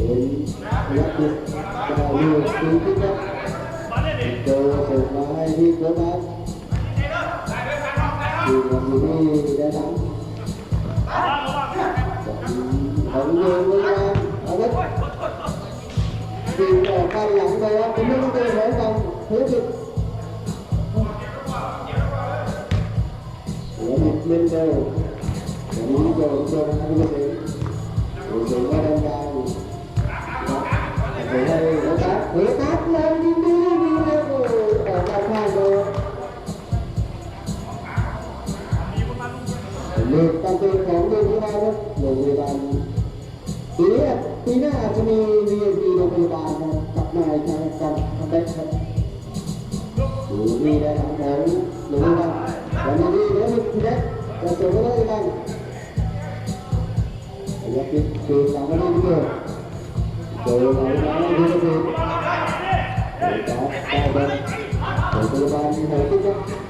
đến đặc biệt vào nhiều thứ nhất cơ hội mà đi cố gắng thì làm đi để thắng vẫn như với em ở đất thì cao lặng đây em tôi vẫn còn thiếu gì của một bên đều của những cầu เลือการเป็นของโรงพยาบาลนะโรงพยาบาลปีนี้ปีหน้าอาจจะมี VIP โรงพยาบาลกับนายทางการทำได้ครับดูนี่ได้ทางของโรงพยาบาลวันนี้เดี๋ยวมีพี่แจ๊คจะส่งไปได้ยังอยากปิดคือสามวันนี้เดียวเจอเราแล้วดูสิเดี๋ยวจะได้แบบโรงพยาบาลที่ไหนที่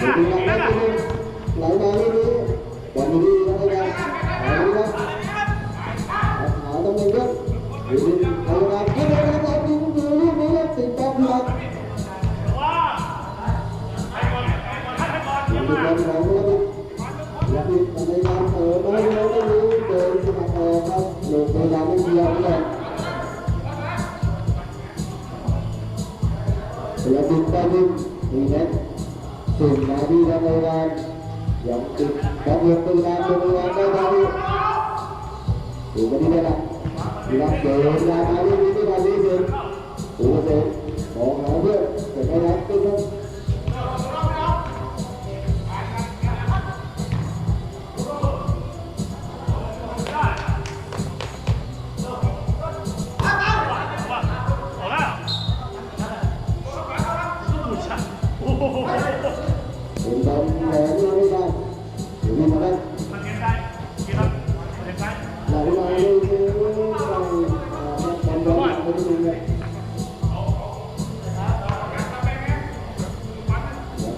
เห็นไหม jadi อะเห็นไหม lari อะ ini lari ini dan ini kita kan ini kan Họ trong mình biết Vì vì thầy là cái này là cái gì cũng nhiều lúc nữa thì ta đi học ว้าให้ก่อนให้ก่อนให้ก่อน Vì เยี่ย ถึงนาทีทำงานยังติดทำเงินตีงานทำงานได้ทำดูกันนี่นะครับรับเดินงานมาที่นี่ที่มาที่นี่ดูเสร็จมองหาเพื่อนเสร็จไหมครับ xuống đây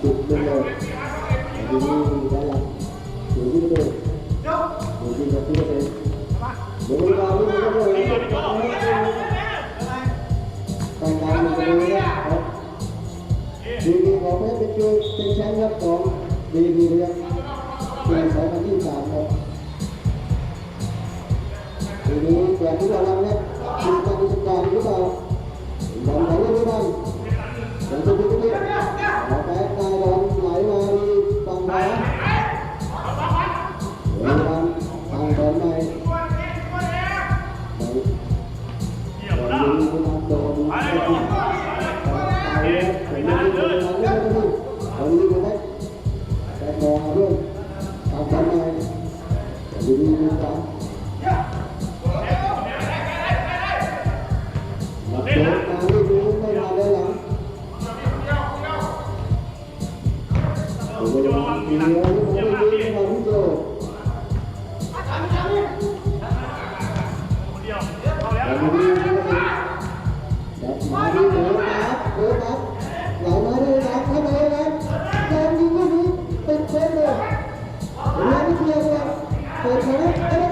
tụt bên đầu vì như đã làm đối với tôi đối với tôi tôi thấy đối với vào lúc đó rồi tài năng mình đối với vì vì có phép bên kia trên sáng nhất có vì vì việc thì sẽ là vi phạm rồi vì vì 我不 โยนหนักเยอะมากพี่คนเดียวเอาแล้วเปิดมาแล้ว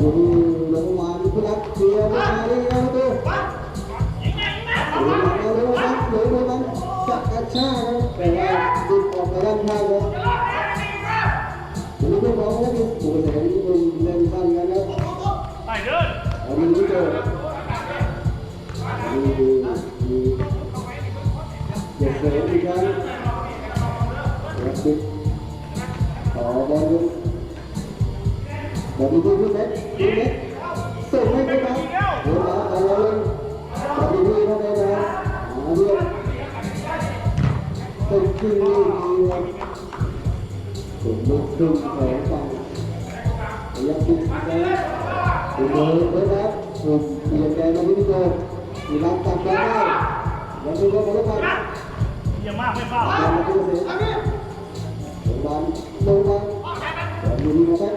ของดีๆลงมาที่รักเชียร์มาดีนะดูยิงไงยิงไงหรือมันเอาเรื่องมันหรือมันจักกระชากนะแต่ว่าดึงออกไปด้านข้างนะผมไม่บอกว่าที่ผมเห็นมันเล่นสั้นกันนะไปเดินอันนี้ไม่เจอมีมีเด็กกครั้งแล้วติดต่อบอลลูนบอลลูนที่เน็ตที่เน็ตส่งให้ไปนะเดี๋ยวนะเอาเลยบอลลูนเข้าไปนะหาเรื่องเป็นที่นี่ดีครับส่งลูกครึ่งของฝั่งยักษ์ติดนะดูเลยนะครับผมเนาที่นี่ก่อนมีรักตัดได้ยังดูก็ไม่ได้เยี่ยมมากไม่เฝ้ายังไม่ได้เสียลงบอบอล rồi đi vui hết vui hết từ ngay bên đó rồi đó rồi đó lên rồi đi vui ra đây nè vui từ khi đi đi cũng một chung khỏe tăng rồi giáp đi ra rồi mới mới đáp rồi bây giờ đây nó đi cô thì làm tạm đó đây rồi đi cô mới tăng giờ mà phải vào. Rồi đi cô sẽ rồi bán lâu lắm rồi đi đi ra đây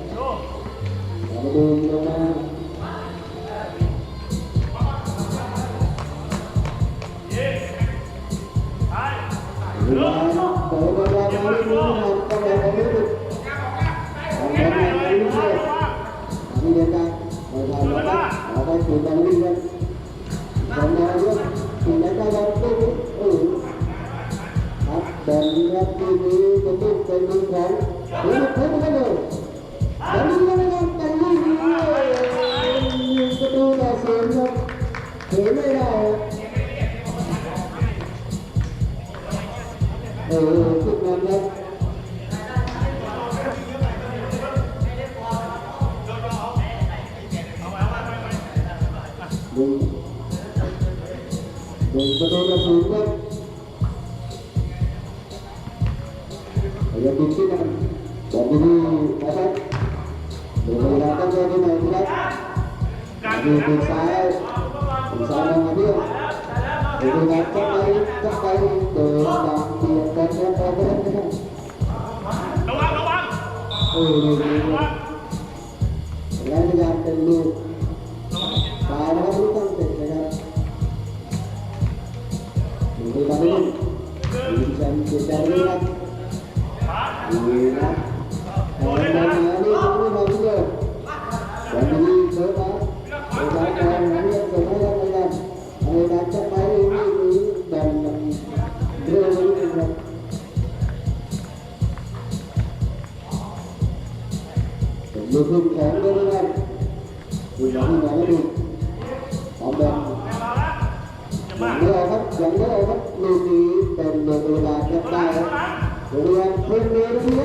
ดูมาโตมาแล้วมาไม่รู้ทำต้องแบบไม่รู้ทำแบบไม่รู้เลยนนี้เดินได้ไม่ทำแล้วเอาไปถึงตรงนี้กันตรงนี้เรื่องถึงไหนก็ยังไม่รู้เออครับแบบนี้ครับทีนี้จะต้องเป็นมือของหรือเพิ่มกันเลยแบบนี้ก็ไม่ต้องเป็นมือเลยจะดูต่เสียงครับเห็นไม่ได้เออทุกวันนะดึงดึงกระโดดกระสุนครับอย่าติดที่นั่นบอกดีๆนะครับเดี๋ยวเวลาต้องเดินไปไหนครับดู Đừng có đôi ra xuống đấy Phải ra tìm kiếm này Để đi đi đá sách Để đi đá sách ra bên này đi đấy Để đi bên trái Bên trái đang là biết รับระวังระวังเออดูดูระวังแล้วพยายามเป็นลูกตายนะครับลูกต้องเสร็จนะครับดูดูตอนนี้ดูแชมป์เสียใจด้วยครับดูนะแต่ในมานี่ไม่มาที่เดิมวันนี้ hương kháng đối với anh quyền hương kháng với mình tạm biệt những ai khách dẫn cái ai khách lưu ký tìm được người là đẹp tài rồi đi anh thêm đi đến phía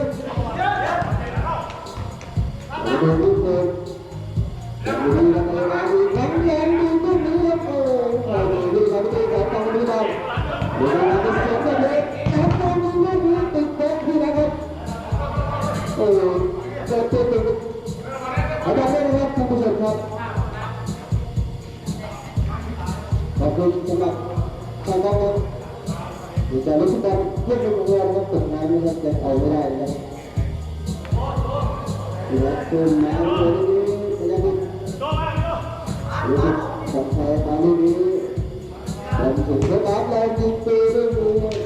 rồi đường tiếp theo rồi đi là người bạn đi gắn với anh đi tiếp đi tiếp rồi đi đi là cái cây cảnh không đi đâu rồi đi là cái sớm ra đấy em không đi đến phía tình cảm khi đã gặp rồi tiếp tục ครับ ขอบคุณสำหรับทางการดีใจรู้สึกการเยี่ยมโรงเรียนก็ตกน้ำนะครับแต่เอาไม่ได้นะครับเหลือเกินน้ำเลยนี้พยายามรู้สึกปลอดภัยตอนนี้ผมถึงระดับแรงจริงปีเรื่องนี้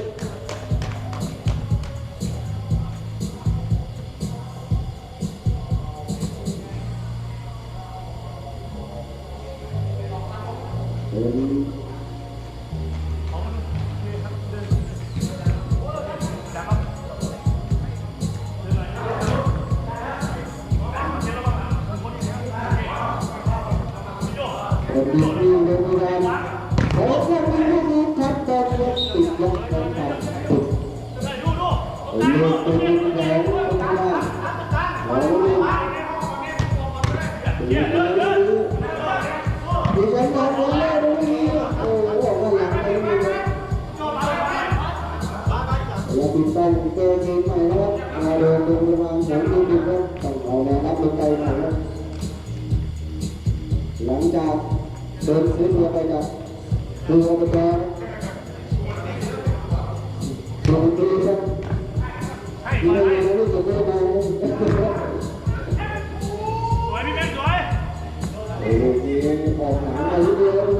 มาเดินตรงระมาณสองทีมครับต้องเอาแนวรับลงไปหน่อยครับหลังจากเดินซื้อเรือไปกับคืออบตลงทีครับให้ที่ก่อนไม่ให้รู้จะไม่มาสวยพี่เบนสวยโอ้โหทีออกหนังมาเยอะๆแล้ว